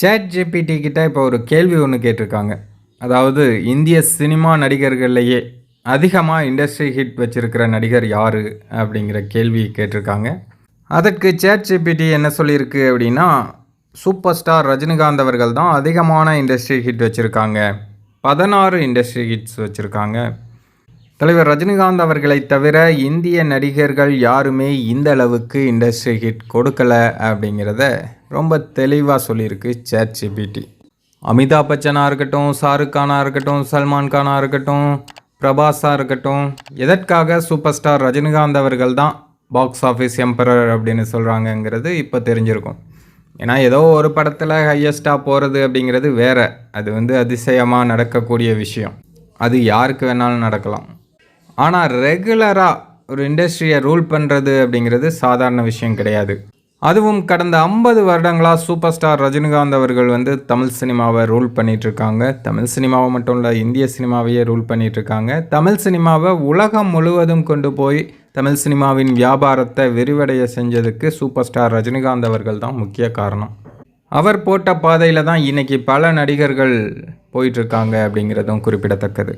Chat GPT கிட்ட இப்போ ஒரு கேள்வி ஒன்று கேட்டிருக்காங்க. அதாவது இந்திய சினிமா நடிகர்கள்லேயே அதிகமாக இண்டஸ்ட்ரி ஹிட் வச்சுருக்கிற நடிகர் யார்? அப்படிங்கிற கேள்வி கேட்டிருக்காங்க. அதற்கு சேட் ஜிபிடி என்ன சொல்லியிருக்கு அப்படின்னா சூப்பர் ஸ்டார் ரஜினிகாந்த் அவர்கள் தான் அதிகமான இண்டஸ்ட்ரி ஹிட் வச்சுருக்காங்க. பதினாறு இண்டஸ்ட்ரி ஹிட்ஸ் வச்சுருக்காங்க. தலைவர் ரஜினிகாந்த் அவர்களை தவிர இந்திய நடிகர்கள் யாருமே இந்த அளவுக்கு இண்டஸ்ட்ரி ஹிட் கொடுக்கல அப்படிங்கிறத ரொம்ப தெளிவாக சொல்லியிருக்கு சேட் ஜிபிடி அமிதாப் பச்சனாக இருக்கட்டும் ஷாருக் கானாக இருக்கட்டும் சல்மான் கானாக இருக்கட்டும் பிரபாஸாக இருக்கட்டும் எதற்காக சூப்பர் ஸ்டார் ரஜினிகாந்த் அவர்கள் தான் பாக்ஸ் ஆஃபீஸ் எம்பரர் அப்படின்னு சொல்கிறாங்கங்கிறது இப்போ தெரிஞ்சிருக்கும். ஏன்னா ஏதோ ஒரு படத்தில் ஹையஸ்ட்டாக போகிறது அப்படிங்கிறது வேறு. அது வந்து அதிசயமாக நடக்கக்கூடிய விஷயம். அது யாருக்கு வேணாலும் நடக்கலாம். ஆனால் ரெகுலராக ஒரு இண்டஸ்ட்ரியை ரூல் பண்ணுறது அப்படிங்கிறது சாதாரண விஷயம் கிடையாது. அதுவும் கடந்த ஐம்பது வருடங்களாக சூப்பர் ஸ்டார் ரஜினிகாந்த் அவர்கள் வந்து தமிழ் சினிமாவை ரூல் பண்ணிகிட்ருக்காங்க தமிழ் சினிமாவை மட்டும் இல்லை இந்திய சினிமாவையே ரூல் பண்ணிகிட்ருக்காங்க தமிழ் சினிமாவை உலகம் முழுவதும் கொண்டு போய் தமிழ் சினிமாவின் வியாபாரத்தை விரிவடைய செஞ்சதுக்கு சூப்பர் ஸ்டார் ரஜினிகாந்த் அவர்கள் தான் முக்கிய காரணம். அவர் போட்ட பாதையில் தான் இன்னைக்கு பல நடிகர்கள் போயிட்டுருக்காங்க அப்படிங்கிறதும் குறிப்பிடத்தக்கது.